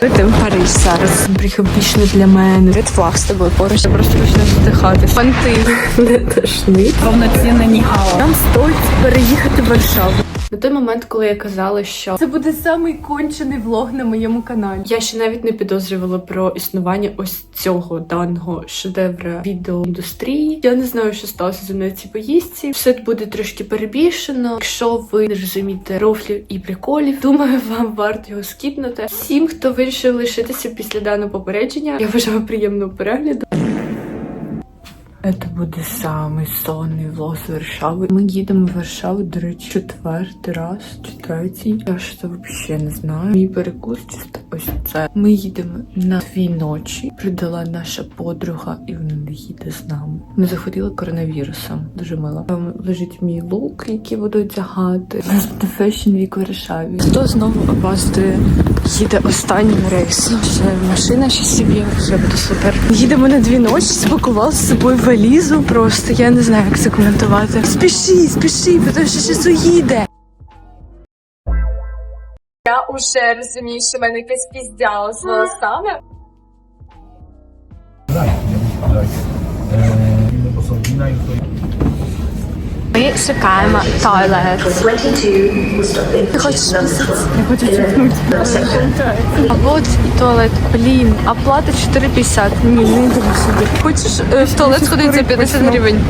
Ти в Париж зараз. Приїхав для мене. Ред флаг з тобою поруч. Я просто почну здихати. Фанти. Не тошнить. Повноцінне ніхао. Нам стоїть переїхати в Варшаву. На той момент, коли я казала, що це буде самий кончений влог на моєму каналі. Я ще навіть не підозрювала про існування ось цього даного шедевра відеоіндустрії. Я не знаю, що сталося зі мною цій поїздці. Все буде трошки перебільшено. Якщо ви не розумієте рофлів і приколів, думаю, вам варто його скіпнути. Всім, хто вирішив лишитися після даного попередження, я бажаю приємного перегляду. Це буде самий сонний влог з Варшави. Ми їдемо в Варшаву, до речі, четвертий раз, чи третій. Я ж це взагалі не знаю. Мій перекус чисто ось це. Ми їдемо на дві ночі. Придала наша подруга, і вона не їде з нами. Ми захворіли коронавірусом. Дуже мило. Там лежить мій лук, який буду одягати. У нас буде фешн вік в Варшаві. Хто знову опаздує? Їде останнім рейсом. Ще машина ще собі. Все буде супер. Їдемо на дві ночі, спакував з собою валізу. Просто я не знаю, як це коментувати. Спіши, спіши, тому що щось уїде. Я уже розумію, що в мене якесь піздяло з волосами. Ми шукаємо. Ти хочеш писати? Я хочу чекнути. А от і туалет. Блін, оплата 4,50. Ні, не йдемо сюди. Хочеш е, в туалет сходити за 50 гривень?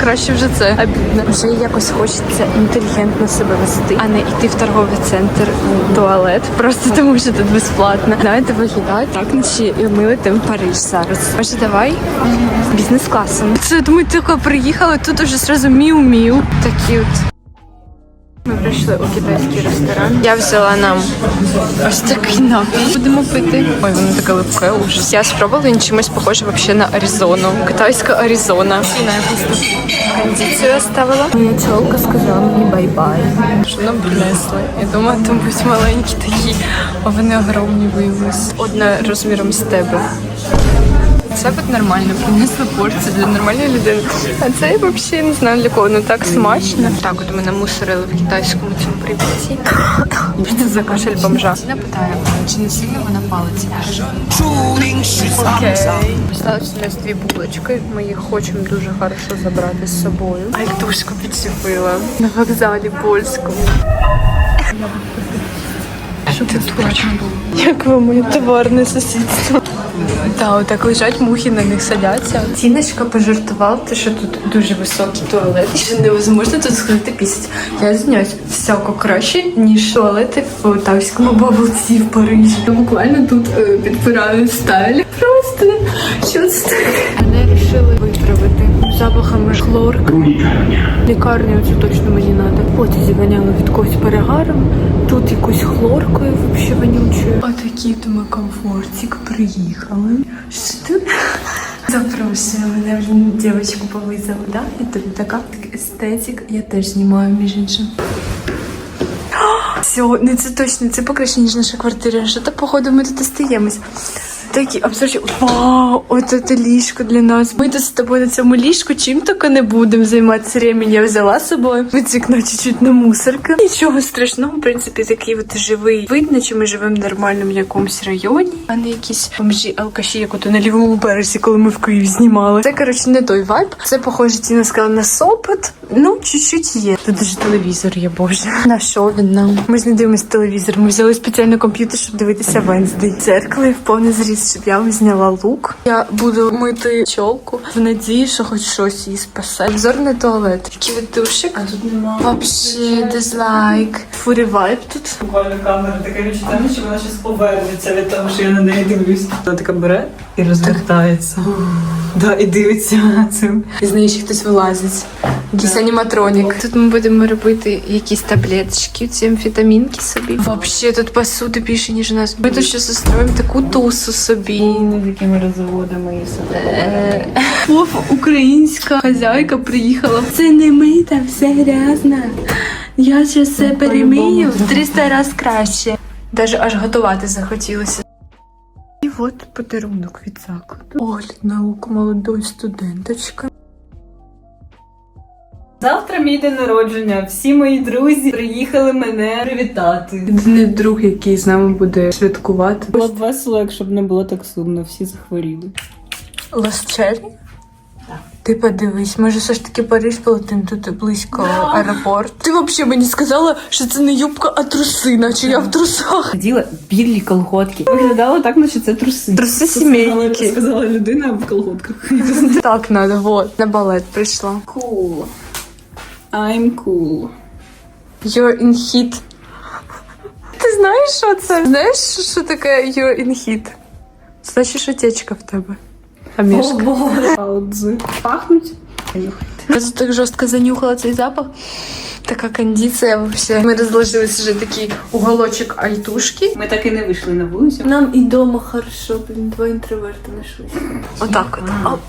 Краще вже це обідно. Вже якось хочеться інтелігентно себе вести, а не йти в торговий центр у туалет, просто тому що тут безплатно. Знаєте, виглядає так, наче ми летимо в Париж зараз. Може, давай бізнес-класом. Це ми тільки приїхали, тут уже зразу міу-міу. Такі от. Ми прийшли у китайський ресторан. Я взяла нам ось такий напій. Будемо пити. Ой, воно таке липке ужас. Я спробувала він чимось похоже вообще на Аризону. Китайська Аризона. Якусь кондицію оставила. Моя чолка сказала мені бай-бай. Що нам принесли? Я думала, там будуть маленькі такі, а вони огромні виявилися. Одна розміром з тебе. Це от нормально, принесли порцію для нормальної людини. А це я взагалі не знаю для кого, ну так смачно. Так, от ми намусорили в китайському цьому прип'яті. Що це за кашель бомжа? Я питаю, чи не сильно вона палиться? Окей. Осталось у нас дві булочки. Ми їх хочемо дуже хорошо забрати з собою. А як душку підчепила на вокзалі польському. Щоб це точно було. Як вам моє товарне сусідство? Та, отак лежать, мухи на них садяться. Тіночка пожартувала, те, що тут дуже високий туалет, і що невозможно тут сходити пісять. Я звиняюсь, всяко краще, ніж туалети в Полтавському баблці в Парижі. Я буквально тут е, підпираю стайлі. Просто що це таке? Мене вирішили виправити запахами хлорки. Лікарню цю точно мені треба. Потязі воняли від когось перегаром. Тут якусь хлоркою взагалі вонючою. Отакий то ми комфортик приїхали. Що ти? Запрошую мене дівчинку повизали, да? І тут така естетик. Я теж знімаю між іншим. Все, не це точно, це покраще, ніж наша квартира. Що то, походу, ми тут остаємось. Такі обсорчі. Вау, от це ліжко для нас. Ми тут з тобою на цьому ліжку чим тільки не будемо займатися ремінь. Я взяла з собою. Від вікна чуть-чуть на мусорка. Нічого страшного, в принципі, такий от живий. Видно, чи ми живемо в нормальному якомусь районі, а не якісь бомжі алкаші, як ото на лівому березі, коли ми в Київ знімали. Це коротше не той вайб. Це похоже, ціна сказала на сопот. Ну, чуть-чуть є. Тут даже телевізор є, боже. На що він нам? Ми ж не дивимося телевізор. Ми взяли спеціально комп'ютер, щоб дивитися Венздей. Церкви в повний щоб я зняла лук. Я буду мити чолку в надії, що хоч щось її спасе. Обзор на туалет. Такий душик. А тут нема. Вообще дизлайк. Фурі вайб тут. Буквально камера таке відчуття, що вона щось повернеться від того, що я на неї дивлюсь. Вона така бере і розвертається. Да, і дивиться на цим. І з неї ще хтось вилазить. Якийсь аніматронік. Тут ми будемо робити якісь таблеточки, ці амфетамінки собі. Вообще тут посуди більше, ніж у нас. Ми тут ще застроїмо таку тусу собі. Не такими розводами і все. Оф, українська хазяйка приїхала. Це не мита, все грязно. Я ще все перемию в 300 разів краще. Даже аж готувати захотілося. І от подарунок від закладу. Огляд наук молодої студенточки. Завтра мій день народження. Всі мої друзі приїхали мене привітати. Єдиний друг, який з нами буде святкувати. Було б весело, якщо б не було так сумно, всі захворіли. Лос-Черрі? Ти подивись, може все ж таки Париж Палатин тут близько аеропорт. Ти взагалі мені сказала, що це не юбка, а труси, наче я в трусах. Ходіла білі колготки. Виглядало так, наче це труси. Труси сімейники. Сказала, людина в колготках. Так надо, вот. На балет прийшла. Cool. I'm cool. You're in hit. Ти знаєш, що це? Знаєш, що таке you're in hit? Значить, що течка в тебе. А мішка. боже. Пахнуть. Я так жорстко занюхала цей запах. Така кондиція вообще. Ми розложились вже такий уголочок альтушки. Ми так і не вийшли на вулицю. Нам і дома хорошо, блін, два інтроверти нашлись. Отак от. Оп,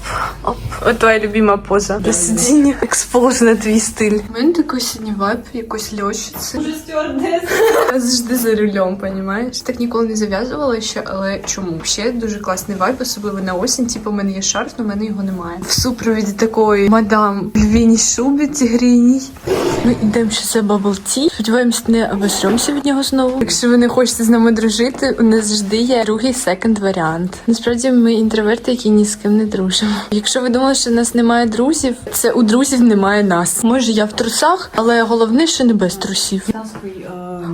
оп. От твоя любима поза. До сидіння. Експоз на твій стиль. У мене такий сьогодні вайб, якось льощиці. Уже стюардес. Я завжди за рулем, понімаєш? Так ніколи не зав'язувала ще, але чому? Ще дуже класний вайб, особливо на осінь. Типу, у мене є шарф, але в мене його немає. В супровіді такої мадам в львіній шубі тигриній. Ми йдемо ще за бабл ті. Сподіваємось, не обосремося від нього знову. Якщо ви не хочете з нами дружити, у нас завжди є другий секонд варіант. Насправді ми інтроверти, які ні з ким не дружимо. Якщо ви думали, що у нас немає друзів, це у друзів немає нас. Може, я в трусах, але головне, що не без трусів.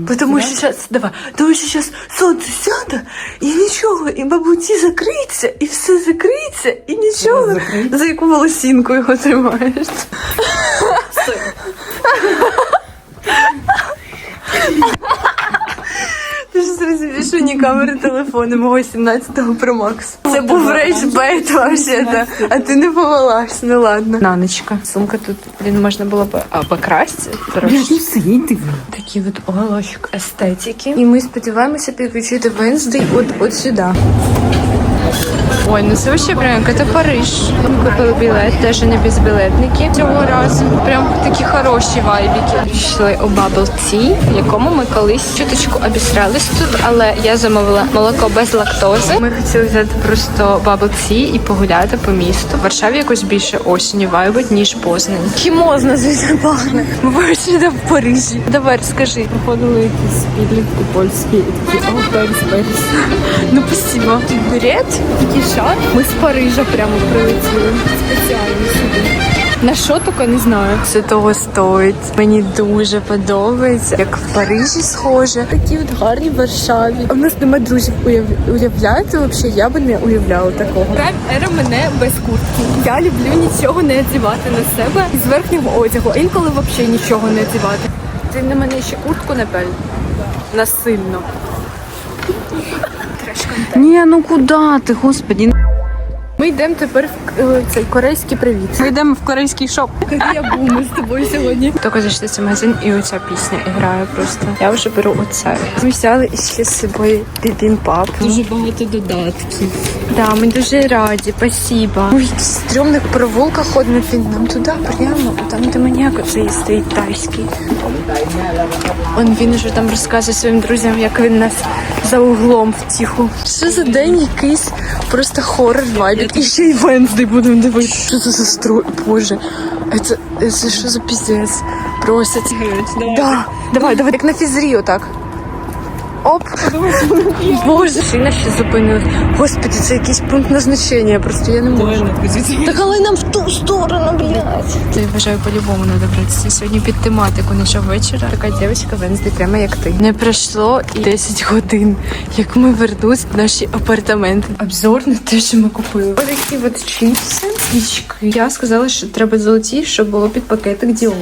Потому що зараз, давай, тому що зараз сонце сяде, і нічого, і бабуті закриється, і все закриється, і нічого. За яку волосінку його тримаєш? Ти ж зрозумієш, що ні камери телефону мого 17-го Pro Max. Це був рейджбейт вообще, а ти не повелась, ну ладно. Наночка. Сумка тут, блін, можна було б а, покрасти трошки. Такий от уголочок естетики. І ми сподіваємося підключити Венздей от, от сюди. Ой, ну це вообще прям як це Париж. Ми купили білет, теж не безбілетники цього разу. Прям такі хороші вайбіки. Пішли у Bubble Tea, в якому ми колись чуточку обісрались тут, але я замовила молоко без лактози. Ми хотіли взяти просто Bubble Tea і погуляти по місту. В Варшаві якось більше осені вайбить, ніж Познаń. Хімозно звідси пахне. Ми бачили в Парижі. Давай, розкажи. Проходили якісь підлітки польські і такі о, Періс, Періс. Ну, спасибо. Берет, такий шар. Ми з Парижа прямо прилетіли. Спеціально сюди. На що тільки не знаю. Це того стоїть. Мені дуже подобається. Як в Парижі схоже. Такі от гарні в Варшаві. А в нас немає друзів. Уяв... Уявляєте, взагалі, я би не уявляла такого. Прайм ера мене без куртки. Я люблю нічого не одягати на себе з верхнього одягу, а інколи взагалі нічого не одягати. Ти на мене ще куртку напяль? Насильно. Ні, ну куди ти, господі? Ми йдемо тепер в е, цей корейський привіт. Ми йдемо в корейський шоп. Я був ми з тобою сьогодні. Тільки зайшли в цей магазин і оця пісня грає просто. Я вже беру оце. Ми взяли ще з собою бібімпап. Дуже багато додатків. Да, ми дуже раді, спасибо. Ой, в стрьомних провулках він нам туди прямо, там де маніяк оцей стоїть тайський. Он він уже там розказує своїм друзям, як він нас за углом втіху. Що за день якийсь просто хоррор вайбік. І ще й Венсдей будемо дивитися. Що це за строй? Боже, це, це що за піздець? Просять. Да. Давай, давай, як на фізрі отак. Оп. Боже, сильно ще зупинилась. Господи, це якийсь пункт назначення, просто я не можу. Так але нам в ту сторону, блядь. Я вважаю, по-любому треба братися. Сьогодні під тематику нашого вечора. Така дівчинка Венсди, прямо як ти. Не пройшло і 10 годин, як ми вернулись в наші апартаменти. Обзор на те, що ми купили. Ось такі от чіпси, свічки. Я сказала, що треба золоті, щоб було під пакетик Діор.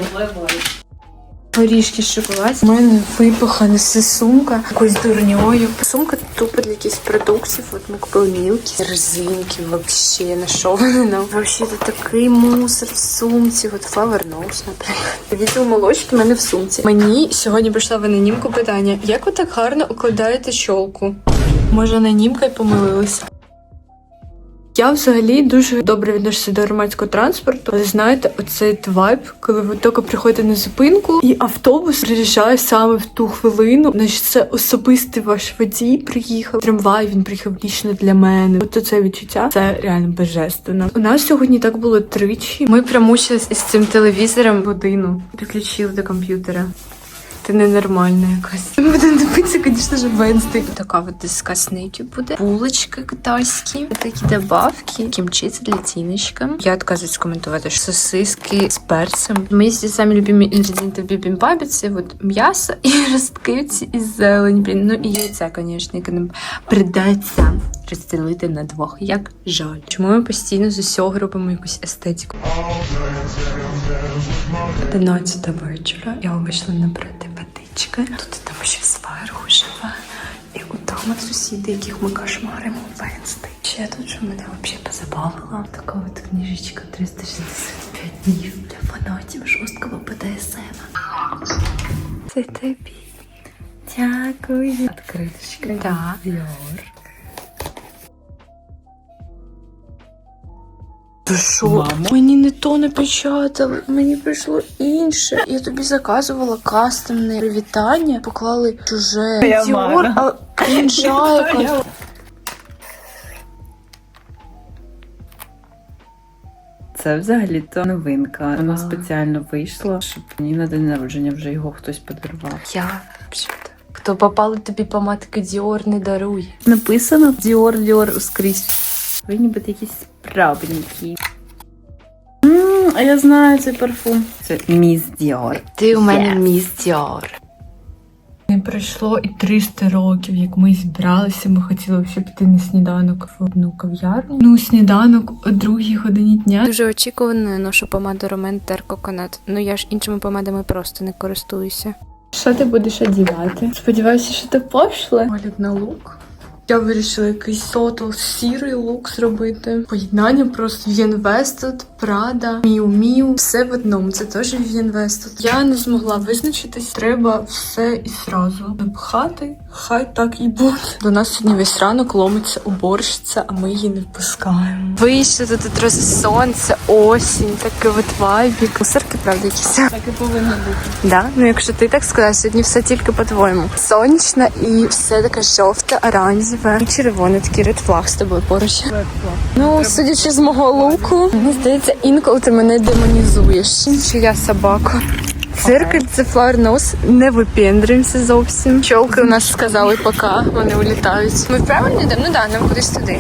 Горішки шоколад. У мене випахана сумка якоюсь дурньою. Сумка тупо для якихось продуктів. От ми купили мілки, резинки, вообще на що вони нам. Вообще це такий мусор в сумці. От Flower Nose, наприклад. Відділ молочки в мене в сумці. Мені сьогодні прийшла в анонімку питання: як ви так гарно укладаєте чолку? Може, анонімка й помилилася? Я взагалі дуже добре відношуся до громадського транспорту, але знаєте, оцей вайб, коли ви тільки приходите на зупинку, і автобус приїжджає саме в ту хвилину. Значить, це особистий ваш водій приїхав. Трамвай він приїхав лічно для мене. От це відчуття це реально божественно. У нас сьогодні так було тричі. Ми промучились із цим телевізором годину. Підключили до комп'ютера. Ти ненормальна якась. Ми будемо дивитися, звісно ж, Венсти. Така от диска з нитю буде. Булочки китайські, такі добавки, кімчі це для тіночка. Я відказуюсь коментувати що сосиски з перцем. Мої самі любимі інгредієнти в бібімбабі це от м'ясо і розкивці і зелень. Блін, ну і яйця, звісно, яке нам придеться розділити на двох. Як жаль. Чому ми постійно з усього робимо якусь естетику? 11 вечора. Я вийшла набрати водички. Тут там ще зверху живе. І удома сусіди, яких ми кошмаримо Венсти. Ще тут що мене взагалі позабавила. Така от книжечка 365 днів для фанатів жорсткого БДСМ. Це тобі. Дякую. Откриточка. Так. Ти що? Мамо? Мені не то напечатали, мені прийшло інше. Я тобі заказувала кастомне привітання, поклали чуже. Я Діор, а крінжа. Це взагалі-то новинка. Вона спеціально вийшла, щоб мені на день народження вже його хтось подарував. Я взагалі. Хто попали тобі помадки Діор, не дарує. Написано Діор Діор скрізь. Ви ніби якісь справненькі. А я знаю цей парфум. Це міс Діор. Ти у мене Yes. міс Діор. Не пройшло і 300 років, як ми зібралися. Ми хотіли вже піти на сніданок в одну кав'ярню. Ну, сніданок о другій годині дня. Дуже очікувано ношу помаду Ромен Тер Coconut. Ну я ж іншими помадами просто не користуюся. Що ти будеш одягати? Сподіваюся, що ти пошла. Огляд на лук. Я вирішила якийсь сотл сірий лук зробити. Поєднання просто Prada, Miu Miu. Все в одному. Це теж Westwood. Я не змогла визначитись. Треба все і сразу напхати. Хай так і буде. До нас сьогодні весь ранок ломиться уборщиця, а ми її не впускаємо. Вийшло тут одразу сонце, осінь, такий от вайбік. Мусорки, правда, якісь. Так і повинно бути. Да? Ну якщо ти так сказав, сьогодні все тільки по-твоєму. Сонячно і все таке жовте, оранжеве і Червоний такий редфлаг з тобою поруч. Ну, судячи з мого луку, мені здається, інколи ти мене демонізуєш. Чи я собака. Циркель це фларнос, не випендрюємося зовсім. Чолки у нас сказали пока, вони улітають. Ми правильно йдемо? Ну да, нам кудись туди.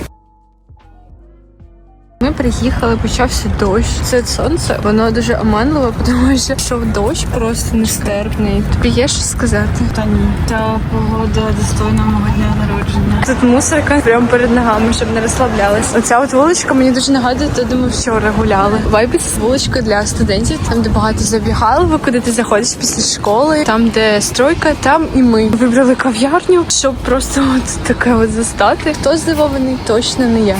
Ми приїхали, почався дощ. Це сонце, воно дуже оманливо, тому що йшов дощ просто нестерпний. Тобі є що сказати? Та ні. Та погода достойна мого дня народження. Тут мусорка прямо перед ногами, щоб не розслаблялась. Оця от вуличка мені дуже нагадує, то думаю, вчора гуляли. Вайбить з вуличкою для студентів, там де багато забігаловок, куди ти заходиш після школи, там де стройка, там і ми вибрали кав'ярню, щоб просто от таке от застати. Хто здивований, точно не я.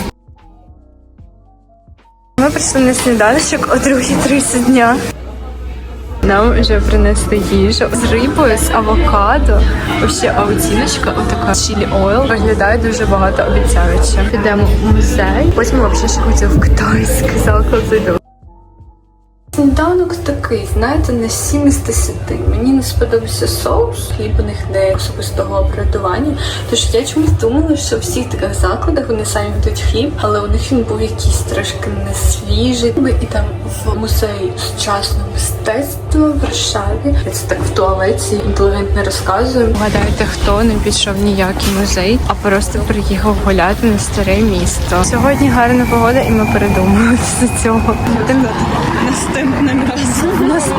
Ми прийшли на сніданочок о 2.30 дня. Нам вже принесли їжу з рибою, з авокадо. Ще аутіночка, отака чилі ойл. Виглядає дуже багато обіцяюче. Підемо в музей. Потім взагалі ще хотів в китайський заклад зайду. Сніданок такий, знаєте, на 7 з 10. Мені не сподобався соус, хліб у них не особистого приготування. Тож я чомусь думала, що в всіх таких закладах вони самі ведуть хліб, але у них він був якийсь трошки несвіжий. свіжий. І там в музеї сучасного мистецтва в Варшаві. Я це так в туалеті інтелігентно розказую. Гадаєте, хто не пішов ніякий музей, а просто приїхав гуляти на старе місто. Сьогодні гарна погода, і ми передумали з цього. Будемо Наступним разом. Наст...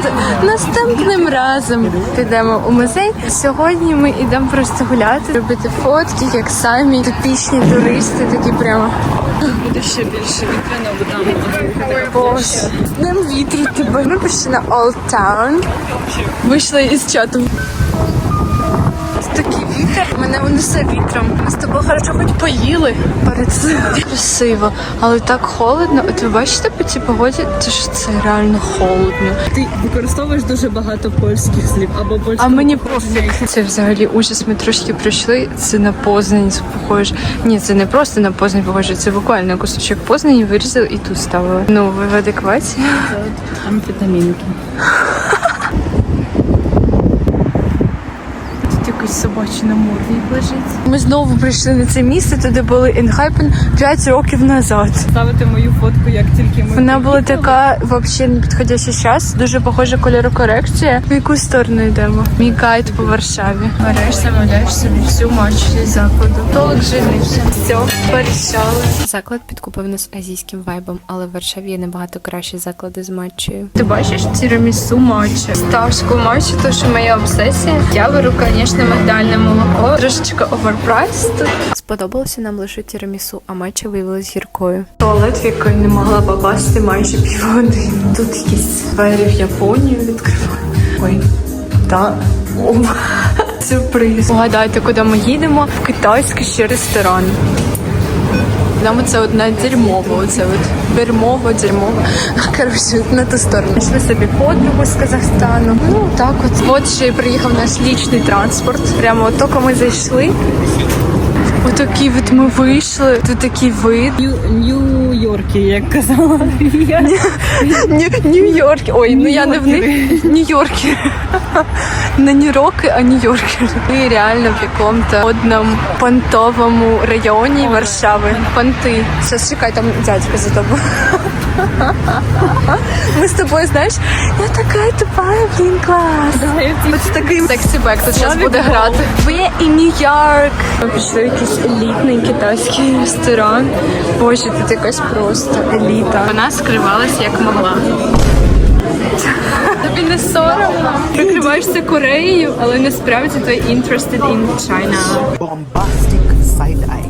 Наступним разом підемо у музей. Сьогодні ми йдемо просто гуляти, робити фотки, як самі типічні туристи, такі прямо Буде ще більше вітряно, бо там боже. Ним вітру тебе. Ми пішли на Old Town. Вийшли із чату. Вітер, мене унесе вітром. Ми з тобою хорошо хоч поїли перед цим. Красиво, але так холодно. От ви бачите по цій погоді, це ж це реально холодно. Ти використовуєш дуже багато польських слів або польських. А мені пофіг. Це взагалі ужас. Ми трошки пройшли. Це на Познані похоже. Ні, це не просто на Познані похоже, це буквально кусочок Познані вирізали і тут ставили. Ну, ви в адекваті? амфетамінки. Собачий намордник лежить. Ми знову прийшли на це місце, туди були Енхайпен 5 років назад. Ставити мою фотку, як тільки ми. Вона була така взагалі непідходящий час, дуже похожа кольорокорекція. В яку сторону йдемо? Мій гайд по Варшаві. Береш, замовляєш собі всю матч зі закладу. Толик женився. Все, порішали. Заклад підкупив нас азійським вайбом, але в Варшаві є набагато кращі заклади з матчею. Ти бачиш тірамісу матча? Ставську матчу, то що моя обсесія. Я беру, звісно, мигдальне молоко. Трошечки оверпрайс. Сподобалося нам лише тірамісу, а матча виявилась гіркою. Туалет, в який не могла попасти майже півгодини. Тут якісь двері в Японію відкривають. Ой, та о, сюрприз. Угадайте, куди ми їдемо? В китайський ще ресторан. Нам це одне дерьмово, оце от дерьмово, дерьмово. Коротше, на ту сторону. Пішли собі подругу з Казахстану. Ну так от. От ще й приїхав наш лічний транспорт. Прямо от тільки ми зайшли. Отакі от ми вийшли, тут такий вид. Нью-Йоркі, як казала. Я. Нью- Нью-Йорк. Ой, ну я не в них. Нью-Йорки. Не Нью-Роки, а Нью-Йорки. Ми реально в якому-то одному понтовому районі Варшави. Понти. Зараз чекай, там дядька за тобою. Ми з тобою, знаєш, я така тупая, блін, клас. Ось такий сексі-бек тут зараз буде грати. Ви і Нью-Йорк. Ми пішли в якийсь елітний китайський ресторан. Боже, тут якась просто еліта. Вона скривалась як могла. Тобі не соромно. Прикриваєшся Кореєю, але насправді ти interested in China. bombastic side eye.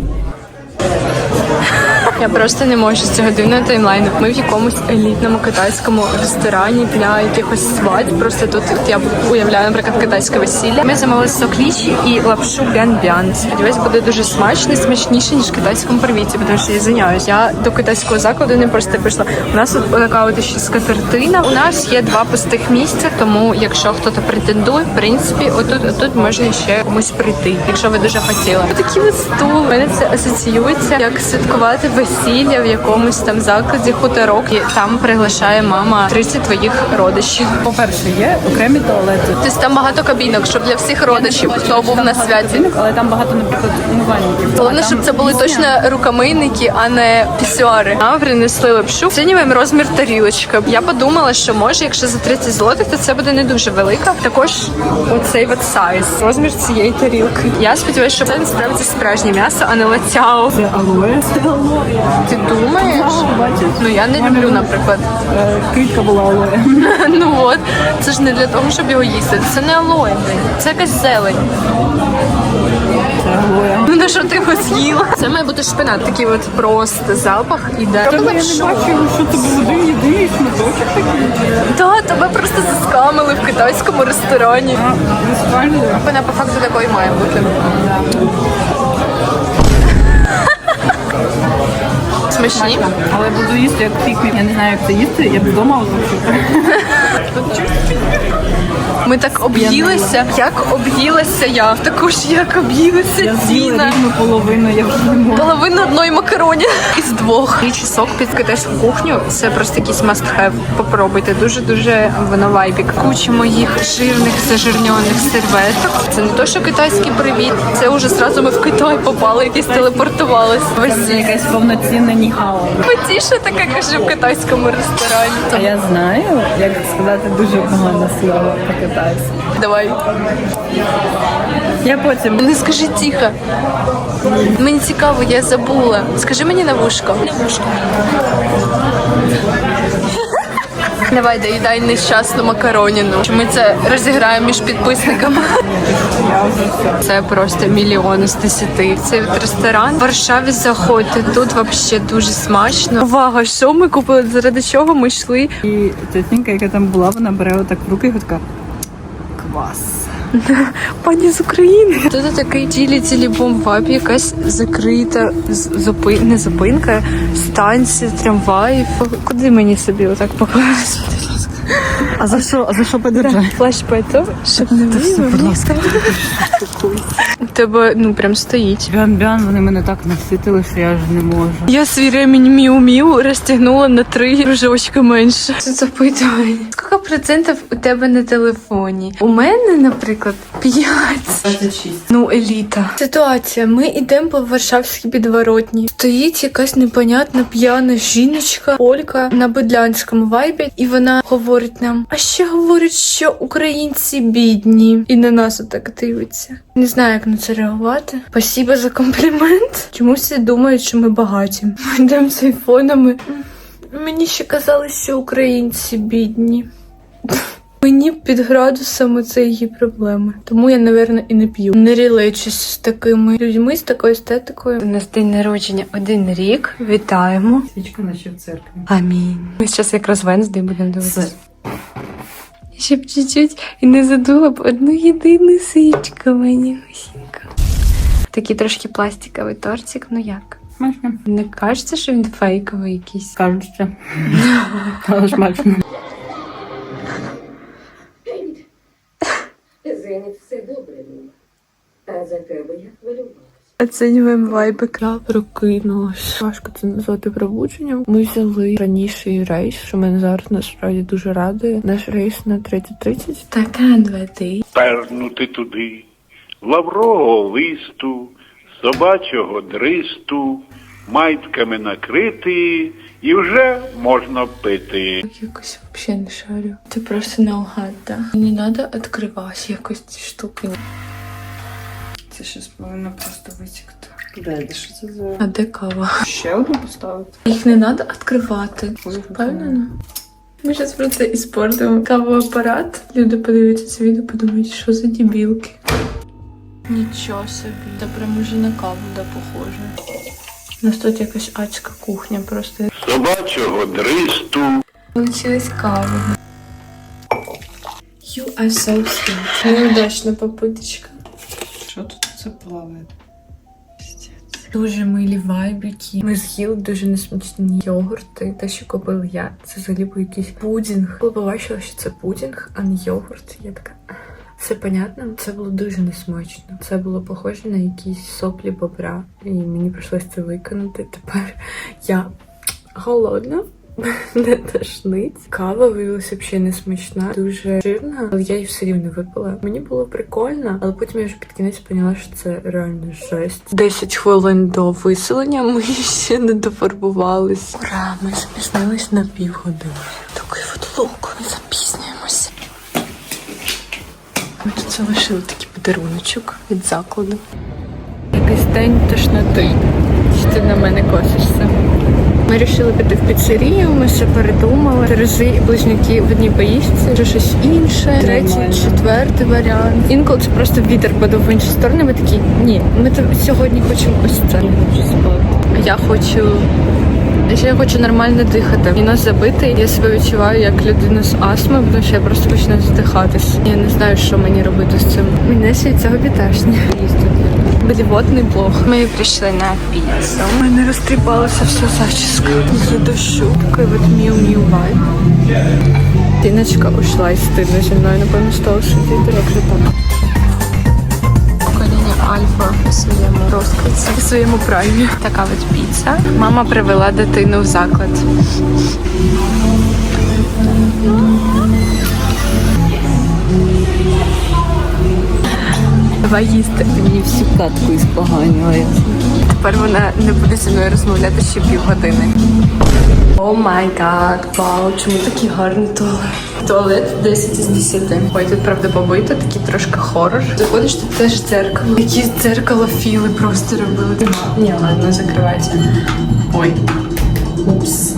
Я просто не можу з цього дивного таймлайну. Ми в якомусь елітному китайському ресторані для якихось свадьб. Просто тут я уявляю, наприклад, китайське весілля. Ми замовили соклічі і лапшу бян-бян. Сподіваюсь, буде дуже смачно, смачніше ніж в китайському привіті, тому що я звиняюсь. Я до китайського закладу не просто прийшла. У нас тут така от ще скатертина. У нас є два пустих місця, тому якщо хтось претендує, в принципі, отут, отут можна ще комусь прийти, якщо ви дуже хотіли. Такі от стул. У мене це асоціюється як святкувати весілля в якомусь там закладі хуторок. І там приглашає мама 30 твоїх родичів. По-перше, є окремі туалети. Тобто там багато кабінок, щоб для всіх родичів, хто був на святі. Але там багато, наприклад, умивальників. Головне, щоб це були точно рукомийники, а не пісюари. Нам принесли лапшу. Оцінюємо розмір тарілочки. Я подумала, що може, якщо за 30 злотих, то це буде не дуже велика. Також оцей от сайз, розмір цієї тарілки. Я сподіваюся, що це насправді справжнє м'ясо, а не. Це алоє. Це алоє. Ти думаєш? Ну я не люблю, наприклад. Е, Квітка була алоє. Ну от, це ж не для того, щоб його їсти. Це не алоє. Це якась зелень. Це алоє. Ну на що ти його з'їла? Це має бути шпинат, такий от просто запах іде. Я не бачу, що це був один єдиний шматочок такий. Та, тебе просто заскамили в китайському ресторані. Вона по факту такою має бути. Смачні? Але буду їсти як пікнік. Я не знаю, як це їсти. Я б вдома. Ми так об'їлися. Як об'їлася я? Також як об'їлася Діна. рівно половину, я вже не можу. Половина одної макароні із двох. І часок під китайську кухню це просто якийсь must have. Попробуйте. Дуже дуже воно вайбік. Куча моїх жирних зажирньоних серветок. Це не то, що китайський привіт. Це вже зразу ми в Китай попали, якісь телепортувалися. Це якась повноцінна ніхао. Потіше таке каже в китайському ресторані. А я знаю, як сказати дуже погане слово по-китайськи. Давай. Я потім Не скажи тихо. Мені цікаво, я забула. Скажи мені на вушко. На вушко. Давай, доїдай нещасну макароніну. Чи Ми це розіграємо між підписниками. Це просто мільйон з десяти. Це від ресторан в Варшаві заходьте. Тут взагалі дуже смачно. Увага, що ми купили? Заради чого ми йшли? І тетінька, яка там була, вона бере отак в руки і така квас. Пані з України. Тут такий тілі цілі бомбаб, якась закрита зупи... не зупинка, станція, трамваїв. Куди мені собі отак покласти? А за що? А за що подержати? Флешпетом, щоб не виявили. У тебе ну прям стоїть. Бян-бян, вони мене так наситили, що я ж не можу. Я свій ремінь міу-міу розтягнула на три кружочки менше. Це запитування. Скільки процентів у тебе на телефоні? У мене, наприклад, 5. 26. Ну, еліта. Ситуація. Ми йдемо по Варшавській підворотні. Стоїть якась непонятна п'яна жіночка, полька на бедлянському вайбі, і вона говорить нам: а ще говорить, що українці бідні, і на нас отак дивиться. Не знаю, як на це реагувати. Спасибо за комплімент. Чомусь всі думають, що ми багаті. Ми йдемо з айфонами. Мені ще казали, що українці бідні. Мені під градусами це її проблеми. Тому я, напевно, і не п'ю. Не рілечусь з такими людьми, з такою естетикою. У нас день народження один рік. Вітаємо. Свічка наче в церкві. Амінь. Ми зараз якраз Венздей будемо дивитися. Ще б чуть-чуть і не задула б одну єдину сичку мені. Такий трошки пластиковий тортик, ну як? Смачно. Не кажеться, що він фейковий якийсь. Кажуть, що. Але смачно. Зеніт все добре, Люба. А за тебе я хвилювалася. Оцінюємо вайби. Я прокинулась. Важко це назвати пробудженням. Ми взяли раніший рейс, що мене зараз насправді дуже радує. Наш рейс на 3.30. Така двадцять. пернути туди, лаврового листу, собачого дристу, майтками накрити, і вже можна пити. Якось взагалі не шарю. Це просто наугад, да? Не треба відкривати якось ці штуки. Це щось повинно просто витікти. Де, що це за... А де кава? Ще одну поставити? Їх не треба відкривати. Впевнена? Ми зараз про це і спортимо. Кавоапарат. Люди подивляться це відео, подумають, що за дебілки. Нічого собі. Це прям уже на каву, да, похоже. У нас тут якась адська кухня просто. Собачого дристу, Получилась кава. You are so sweet. Неудачна попиточка. Що тут це плаває? Дуже милі вайбіки. Ми з'їли дуже несмачні йогурти. Те, що купив я, це взагалі був якийсь пудінг. Коли побачила, що це пудінг, а не йогурт, я така. Все понятно, це було дуже несмачно. Це було похоже на якісь соплі бобра, і мені прийшлося це виконати. Тепер я голодна. Не тошнить. Кава виявилася взагалі не смачна, дуже жирна, але я її все рівно випила. Мені було прикольно, але потім я вже під кінець поняла, що це реально жесть. 10 хвилин до виселення ми ще не дофарбувались. Ура, ми запізнились на півгодини. Такий от лук, запізнюємося. Ми тут залишили такий подаруночок від закладу. Якийсь день тошноти. Чи ти на мене косишся? Ми вирішили піти в піцерію, ми все передумали. Терези і близнюки в одній поїздці, вже щось інше, третій, четвертий варіант. Інколи це просто вітер подав в інші сторони. Ми такі, ні, ми сьогодні хочемо ось це. А я хочу. Ще я хочу нормально дихати. І нас забитий. Я себе відчуваю як людина з астмою, тому що я просто почну задихатись. Я не знаю, що мені робити з цим. Мене ще від цього біташня. Блівотний блог. Ми прийшли на піцу. У мене розтріпалася вся зачіска. З дощу. Такий от міу-міу вайб. Тіночка ушла і стидно зі мною, напевно, стало сидіти, як же так. Альфа у своєму розквіті, у своєму праймі. Така от піца. Мама привела дитину в заклад. Давай їсти. Мені всю катку іспоганила. Тепер вона не буде зі мною розмовляти ще півгодини. О май гад, вау, чому такий гарний туалет? Туалет 10 із 10. Ой, тут правда побито, такий трошки хорор. Заходиш, тут теж дзеркало. Якісь дзеркало філи просто робили. Ні, ладно, закривайте. Ой. Упс.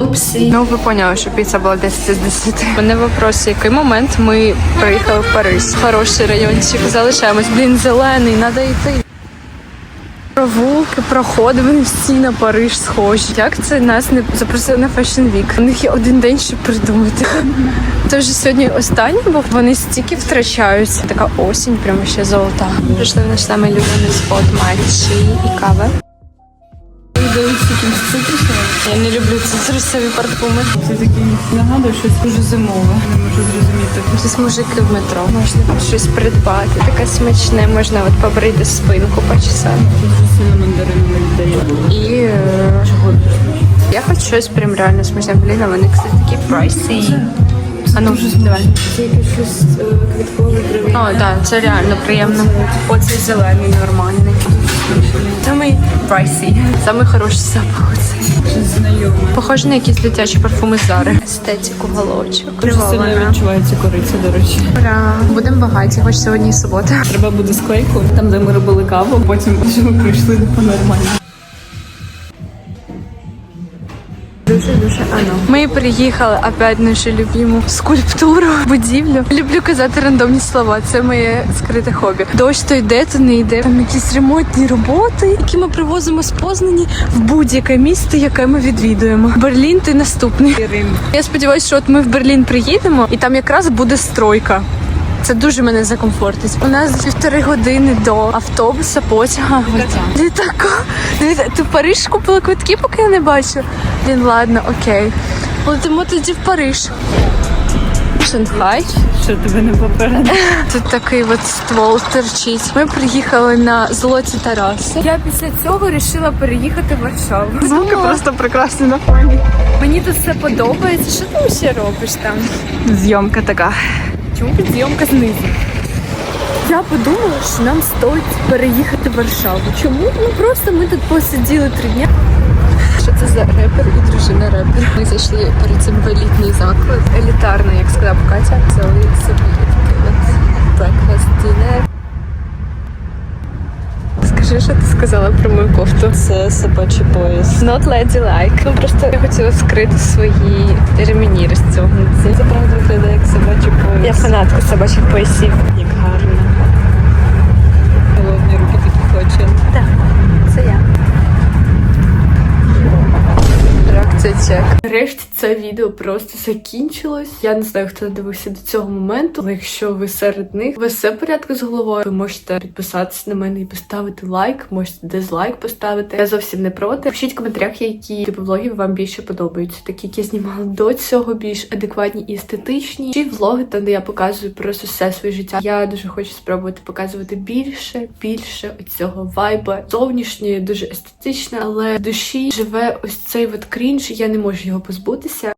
Упсі. Ну, ви поняли, що піца була 10 з 10. Мене вопрос, який момент ми приїхали в Париж. Хороший райончик, залишаємось. Блін, зелений, треба йти. Провулки, проходи, вони всі на Париж схожі. Як це нас не запросили на Fashion Week? У них є один день, щоб придумати. Це вже сьогодні останній, бо вони стільки втрачаються. Така осінь, прямо ще золота. Прийшли в наш самий улюблений спот матчі і кава. Я не люблю цитрусові парфуми. Це такі нагадує щось дуже зимове. Не можу зрозуміти. Тут мужики в метро. Можна щось придбати. Таке смачне, можна от побрити спинку, почесати. Сильно мандаринами віддає. І е, я хочу щось прям реально смачне. Блін, а вони, кстати, такі прайсі. А ну, давай. Це якесь щось е, квіткове. О, так, це реально приємно. Оцей зелений нормальний. Самий прайсі. Самий хороший запах оцей. Знайоме. Похоже на якісь дитячі парфуми Зари. Естетику голочок. Дуже сильно відчувається кориця, до речі. Ура! Будемо багаті, хоч сьогодні субота. Треба буде склейку, там, де ми робили каву, потім вже ми прийшли по нормально. Дуже дуже ано. Ми приїхали опять нашу любиму скульптуру, будівлю. Люблю казати рандомні слова. Це моє скрите хобі. Дощ то йде, то не йде. Там якісь ремонтні роботи, які ми привозимо з Познані в будь-яке місто, яке ми відвідуємо. Берлін ти наступний. Рим. Я сподіваюся, що от ми в Берлін приїдемо, і там якраз буде стройка. Це дуже мене закомфортить. У нас півтори години до автобуса, потяга, літака. Ти в Париж купила квитки, поки я не бачу. Блін, ладно, окей. Летимо тоді в Париж. Шанхай. Що тебе не попередило? Тут такий от ствол терчить. Ми приїхали на золоті Тараси. Я після цього вирішила переїхати в Варшаву. Звуки просто прекрасні на фоні. Мені тут все подобається. Що ти ще робиш там? Зйомка така. Чому підйомка знизу? Я подумала, що нам стоїть переїхати в Варшаву. Чому? Ну просто ми тут посиділи три дня. Що це за репер і дружина репер? Ми зайшли перед цим в елітний заклад. Елітарний, як сказав Катя, взяли собі breakfast dinner. Скажи, що ти сказала про мою кофту? Це собачий пояс. Not ladylike. Ну просто я хотіла скрити свої ремені розцьогнуті. Це правда виглядає як собачий пояс. Я фанатка собачих поясів. Як гарно. Голодні руки такі хоче. Це я. Реакція чек. Нарешті це відео просто закінчилось. Я не знаю, хто дивився до цього моменту, але якщо ви серед них, вас все в порядку з головою, ви можете підписатися на мене і поставити лайк, можете дизлайк поставити. Я зовсім не проти. Пишіть в коментарях, які типи влогів вам більше подобаються. Такі, які знімала до цього, більш адекватні і естетичні. Чи влоги, там де я показую просто все своє життя. Я дуже хочу спробувати показувати більше, більше цього вайба. Зовнішньої, дуже естетичне, але в душі живе ось цей от крінж. Я не можу його позбутися.